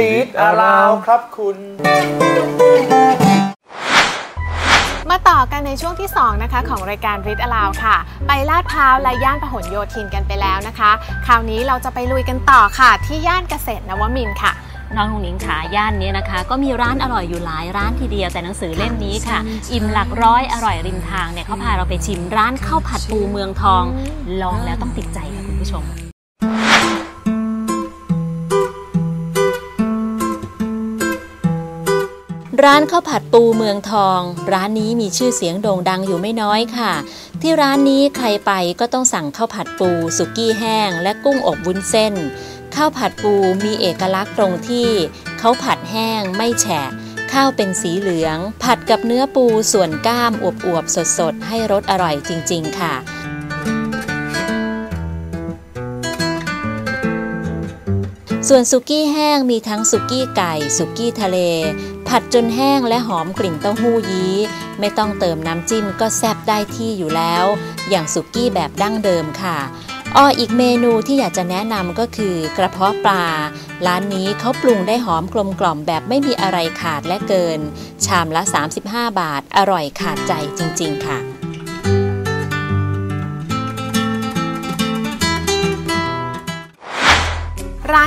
ลีดอาราวครับคุณ มาต่อกันในช่วงที่ 2 นะคะ ของรายการริดอลาวค่ะ ไปลาดพร้าวและย่านพหลโยธินกันไปแล้วนะคะ คราวนี้เราจะไปลุยกันต่อค่ะ ที่ย่านเกษตรนวมินทร์ค่ะน้องหงหนิงขาย่านนี้นะคะ ก็มีร้านอร่อยอยู่หลายร้านทีเดียวแต่หนังสือเล่มนี้ค่ะ อิ่มหลักร้อยอร่อยริมทางเนี่ยเขาพาเราไปชิมร้านข้าวผัดปูเมืองทอง ลองแล้วต้องติดใจค่ะคุณผู้ชม ร้านข้าวผัดปูเมืองทอง ร้านนี้มีชื่อเสียงโด่งดังอยู่ไม่น้อยค่ะ ที่ร้านนี้ใครไปก็ต้องสั่งข้าวผัดปูสุกี้แห้ง และกุ้งอบวุ้นเส้น ข้าวผัดปูมีเอกลักษณ์ตรงที่เขาผัดแห้งไม่แฉะ ข้าวเป็นสีเหลือง ผัดกับเนื้อปูส่วนก้ามอวบๆสดๆ ให้รสอร่อยจริง ๆ ค่ะ ส่วนสุกี้แห้งมีทั้งสุกี้ไก่ สุกี้ทะเล ผัดจนแห้งและหอมกลิ่นเต้าหู้ยี้ ไม่ต้องเติมน้ำจิ้มก็แซ่บได้ที่อยู่แล้ว อย่างสุกี้แบบดั้งเดิมค่ะอ้ออีกเมนูที่อยากจะแนะนำก็คือกระเพาะปลา ร้านนี้เขาปรุงได้หอมกลมกล่อมแบบไม่มีอะไรขาดและเกิน ชามละ 35 บาท อร่อยขาดใจจริง ๆ ค่ะ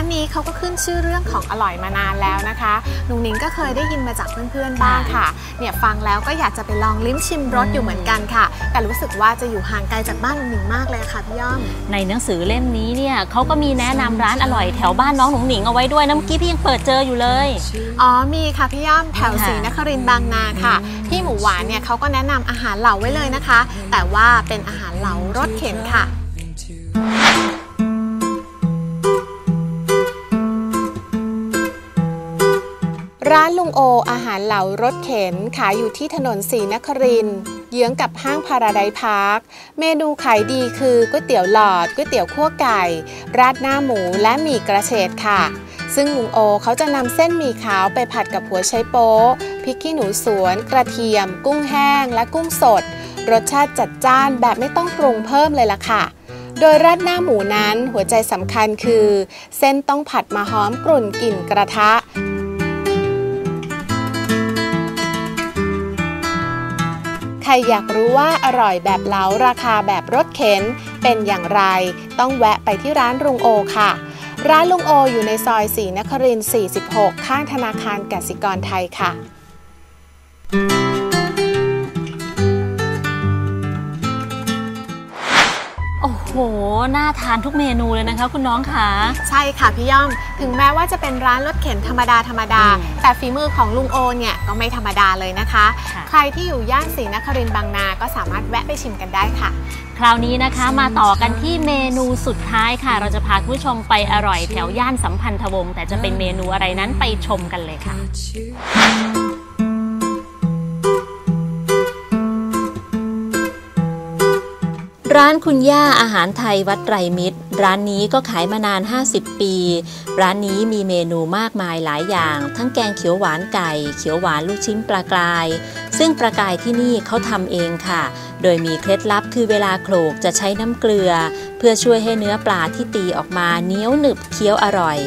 านนี้เขาก็ขึ้นชื่อเรื่องของอร่อยมานานแล้วนะคะนุงนิ้งก็เคยได้ยินมาจากเพื่อนๆบ้างค่ะ เนี่ยฟังแล้วก็อยากจะไปลองลิ้มชิมรสอยู่เหมือนกันค่ะ แต่รู้สึกว่าจะอยู่ห่างไกลจากบ้านนุงนิ้งมากเลยค่ะพี่ย่อม ในหนังสือเล่มนี้เนี่ยเขาก็มีแนะนำร้านอร่อยแถวบ้านน้องหนุ่งหนิงเอาไว้ด้วยนะเมื่อกี้พี่ยังเปิดเจออยู่เลย อ๋อมีค่ะพี่ย่อมแถวค่ะศรีนครินทร์บางนาค่ะ พี่หมูหวานเนี่ยเขาก็แนะนำอาหารเหลาไว้เลยนะคะ แต่ว่าเป็นอาหารเหลารสเข็นค่ะ ร้านลุงโออาหารเหลารถเข็นขายอยู่ที่ถนนศรีนครินเยื้องกับห้างพาราไดพาร์ค เมนูขายดีคือก๋วยเตี๋ยวหลอดก๋วยเตี๋ยวคั่วไก่ ราดหน้าหมูและหมี่กระเฉดค่ะ ซึ่งลุงโอเขาจะนำเส้นหมี่ขาวไปผัดกับหัวไชโป๊พริกขี้หนูสวน กระเทียม กุ้งแห้ง และกุ้งสด รสชาติจัดจ้านแบบไม่ต้องปรุงเพิ่มเลยล่ะค่ะโดยราดหน้าหมูนั้นหัวใจสำคัญคือ เส้นต้องผัดมาหอมกลุ่นกลิ่นกระทะ รอยากรู้ว่าอร่อยแบบเล้าราคาแบบรถเข็น เป็นอย่างไร ต้องแวะไปที่ร้านลุงโอค่ะ ร้านลุงโออยู่ในซอยศรีนครินทร์46 ข้างธนาคารกสิกรไทยค่ะ โอ้โห น่าทานทุกเมนูเลยนะคะ คุณน้องค่ะ ใช่ค่ะพี่ย่อม ถึงแม้ว่าจะเป็นร้านรถเข็นธรรมดาธรรมดาอืมแต่ฝีมือของลุงโอเนี่ยก็ไม่ธรรมดาเลยนะคะค่ะใครที่อยู่ย่านศรีนครินทร์บางนา ก็สามารถแวะไปชิมกันได้ค่ะ คราวนี้นะคะมาต่อกันที่เมนูสุดท้ายค่ะ เราจะพาคุณผู้ชมไปอร่อยแถวย่านสัมพันธวงศ์แต่จะเป็นเมนูอะไรนั้นไปชมกันเลยค่ะ ร้านคุณย่าอาหารไทยวัดไตรมิตร ร้านนี้ก็ขายมานาน 50 ปี ร้านนี้มีเมนูมากมายหลายอย่าง ทั้งแกงเขียวหวานไก่ เขียวหวานลูกชิ้นปลากราย ซึ่งปลากรายที่นี่เขาทำเองค่ะ โดยมีเคล็ดลับคือเวลาโขลกจะใช้น้ำเกลือ เพื่อช่วยให้เนื้อปลาที่ตีออกมาเหนียวหนึบเคี้ยวอร่อย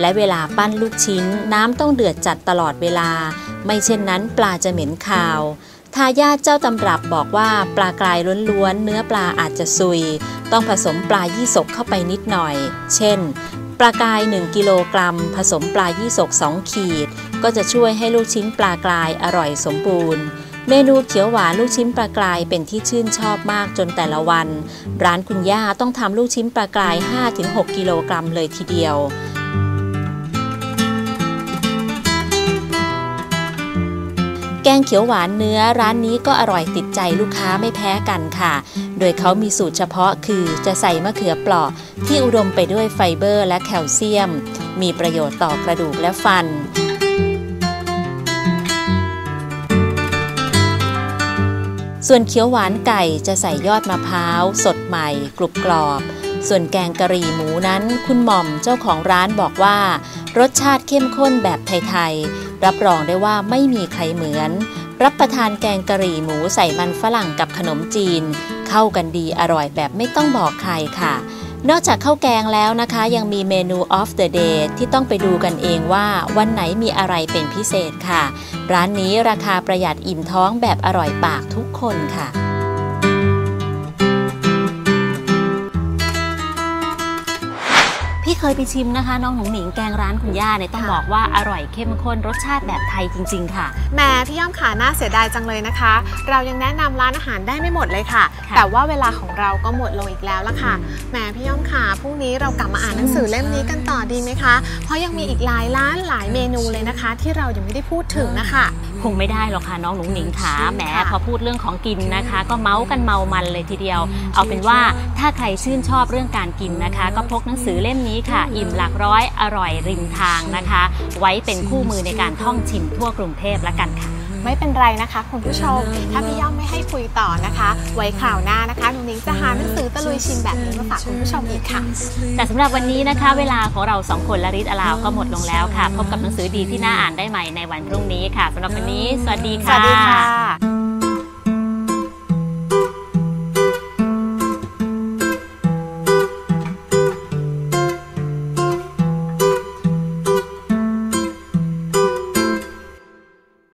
และเวลาปั้นลูกชิ้นน้ำต้องเดือดจัดตลอดเวลา ไม่เช่นนั้นปลาจะเหม็นคาว ทายาทเจ้าตำรับบอกว่าปลากรายล้วนๆ เนื้อปลาอาจจะซุย ต้องผสมปลายี่สกเข้าไปนิดหน่อย เช่น ปลากราย 1 กิโลกรัม ผสมปลายี่สก 2 ขีด ก็จะช่วยให้ลูกชิ้นปลากรายอร่อยสมบูรณ์ เมนูเขียวหวานลูกชิ้นปลากรายเป็นที่ชื่นชอบมากจนแต่ละวัน ร้านคุณย่าต้องทำลูกชิ้นปลากราย 5-6 กิโลกรัมเลยทีเดียว แกงเขียวหวานเนื้อร้านนี้ก็อร่อยติดใจลูกค้าไม่แพ้กันค่ะ โดยเขามีสูตรเฉพาะคือจะใส่มะเขือเปราะที่อุดมไปด้วยไฟเบอร์และแคลเซียม มีประโยชน์ต่อกระดูกและฟันส่วนเขียวหวานไก่จะใส่ยอดมะพร้าว สดใหม่ กรุบกรอบ ส่วนแกงกะหรี่หมูนั้น คุณหม่อมเจ้าของร้านบอกว่า รสชาติเข้มข้นแบบไทยๆ รับรองได้ว่าไม่มีใครเหมือน รับประทานแกงกะหรี่หมูใส่มันฝรั่งกับขนมจีน เข้ากันดีอร่อยแบบไม่ต้องบอกใครค่ะนอกจากข้าวแกงแล้วนะคะยังมีเมนู of the day ที่ต้องไปดูกันเองว่าวันไหนมีอะไรเป็นพิเศษค่ะ ร้านนี้ราคาประหยัดอิ่มท้องแบบอร่อยปากทุกคนค่ะ เคยไปชิมนะคะ น้องหนุ่งหนิงแกงร้านคุณย่าเนี่ยต้องค่ะบอกว่าอร่อยเข้มข้นรสชาติแบบไทยจริง ๆ ค่ะแหม่พี่ย่อมขาน่าเสียดายจังเลยนะคะ เรายังแนะนำร้านอาหารได้ไม่หมดเลยค่ะค่ะ แต่ว่าเวลาของเราก็หมดลงอีกแล้วละค่ะแหมพี่ย่อมขาพรุ่งนี้เรากลับมาอ่านหนังสือเล่มนี้กันต่อดีไหมคะ เพราะยังมีอีกหลายร้านหลายเมนูเลยนะคะ ที่เรายังไม่ได้พูดถึงนะคะคงไม่ได้หรอกค่ะน้องหนุ่งหนิงขาแหมค่ะพอพูดเรื่องของกินนะคะ ก็เมาส์กันเมามันเลยทีเดียว เอาเป็นว่าถ้าใครชื่นชอบเรื่องการกินนะคะ ก็พกหนังสือเล่มนี้ค่ะอิ่มหลักร้อยอร่อยริมทางนะคะ ไว้เป็นคู่มือในการท่องชิมทั่วกรุงเทพละกันค่ะ ไม่เป็นไรนะคะ คุณผู้ชม ถ้าพี่ย่อมไม่ให้คุยต่อนะคะ ไว้ข่าวหน้านะคะหนูนิ้งจะหาหนังสือตะลุยชิมแบบนี้มาฝากคุณผู้ชมอีกค่ะ แต่สำหรับวันนี้นะคะ เวลาของเราสองคนและริดอลาวก็หมดลงแล้วค่ะ พบกับหนังสือดีที่น่าอ่านได้ใหม่ในวันพรุ่งนี้ค่ะสำหรับวันนี้ สวัสดีสค่ะวัสดีค่ะ